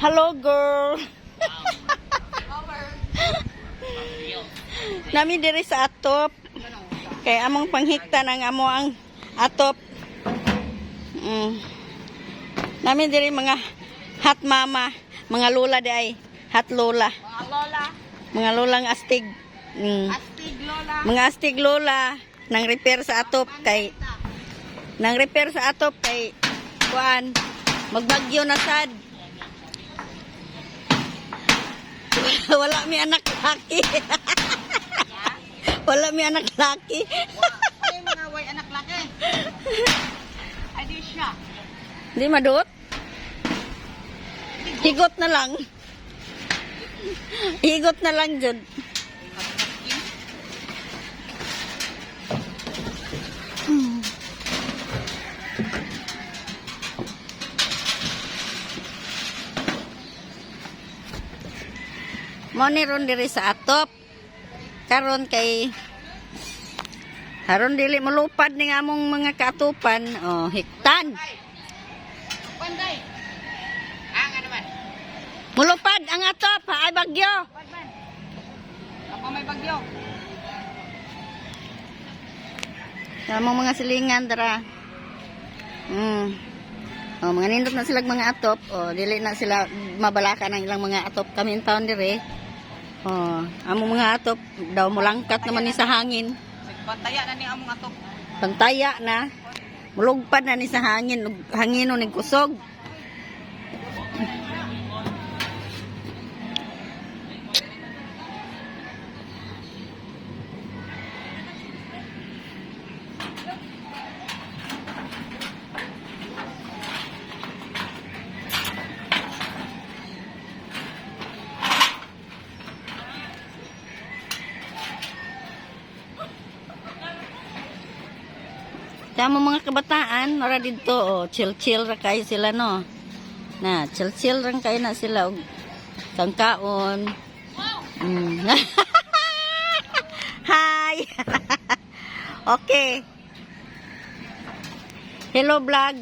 Hello, girl. Nami diri sa atop. Kay among panghikta ng amo ang atop. Mm. Nami diri mga hot mama, mga lola di ay. Hot lola. Mga lola, Mga lolang astig. Mm. astig lola. Mga astig lola nang repair sa atop kay nang repair sa atop kay kuan magbagyo na sad. Wala mi anak laki. Wala mi anak laki. Ay, mga way anak laki. Ay, di siya. Di madut. Higot na lang. Higot na lang jud. Mo ron diri sa atop. Karon kay Haron dili malupad ning among mga katupan. Oh, hiktan. Panday. Ah, nga naman. Mulupad ang atop, ay bagyo. Ako may bagyo. Among mga silingan dara. Mm. Oh, mga nindot na sila mga atop. Oh, dili na sila mabalaka ng ilang mga atop kami town dire. Oh, among mga atop daw mulangkat naman ni sa hangin. Bantaya na ni among atok. Pantaya na. Mulugpad na ni sa hangin, hangino ning kusog. Among mga kabataan, ora dito, oh, chill-chill ra kayo sila, no? Na, chill-chill ra kayo na sila, og kangkaon. Mm. Hi! okay. Hello, vlog.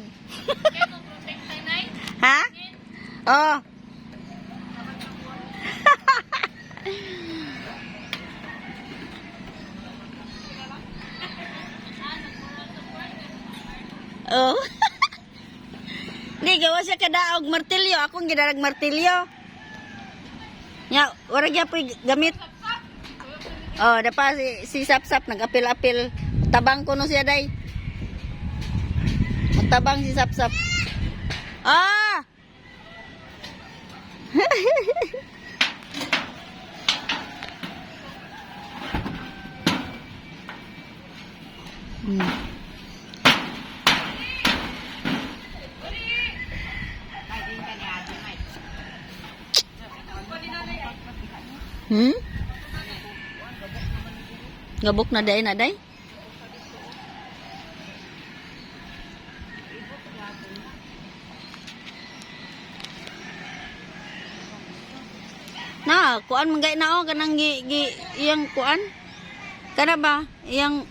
ha? Oh. Oh. Di gawa siya kadaog martilyo. Akong gidarag martilyo. Nya, wala gyud po'y gamit. Oh, dapa si, si Sapsap nag-apil-apil. Tabang ko no siya day. Magtabang si Sapsap. Ah! hmm. Hmm? Gabok na day na day? Na, kuan man gay na o kanang gi, gi iyang kuan. Kana ba? Iyang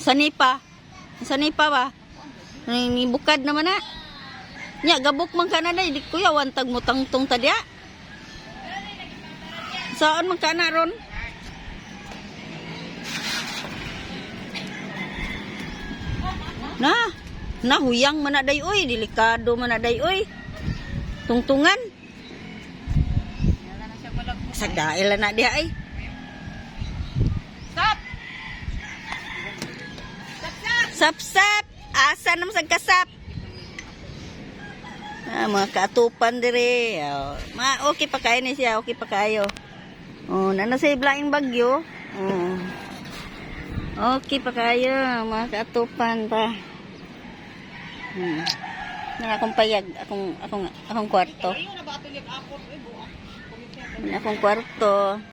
sanipa. Sanipa ba? Ni bukad naman na. Nya gabok man kana day di kuya wantag mo tangtong tadya. Saan man kana ron? Na, nahuyang man na day oy, delikado man na day oy. Tungtungan. Balag. Sagdail na diha ay. Stop! Sap sap, asa naman sa kasap. Ah, mga kaatupan dire. Oh, ma okay pa kayo ni siya, okay pa kayo. Oh, nana sa iblaing bagyo. Oh. Okay pa kayo, mga kaatupan pa. Hmm. Na akong payag, akong akong akong kwarto. Ayun na ba ito yung apot? Ay, buak. Na akong kwarto.